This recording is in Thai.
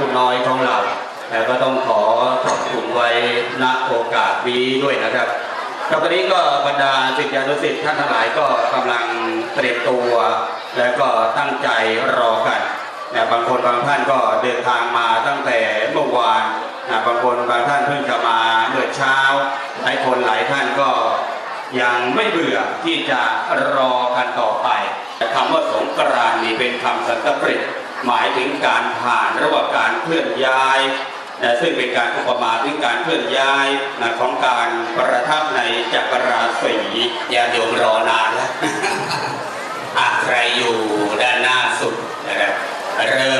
ผู้น้อยของเราแล้วก็ต้องขอขอบคุณไว้ณโอกาสนี้ด้วยนะครับครับตอนนี้ก็บรรดาศิษยานุศิษย์ท่านทั้งหลายก็กำลังเตรียมตัว แล้วก็ตั้งใจรอกันนะบางคนบางท่านก็เดินทางมาตั้งแต่เมื่อวานนะบางคนบางท่านเพิ่งจะมาเมื่อเช้า หลายคนหลายท่านก็ยังไม่เบื่อที่จะรอกันต่อไปคำว่าสงกรานต์นี่เป็นคำสันสกฤต หมายถึงการผ่านระหว่างการเคลื่อนย้ายนะซึ่งเป็นการอุปมาถึงการเคลื่อนย้ายนะของการประทับในจักรราศีอย่าโยมรอนานแล้วอะใครอยู่ด้านหน้าสุดนะครับเริ่ม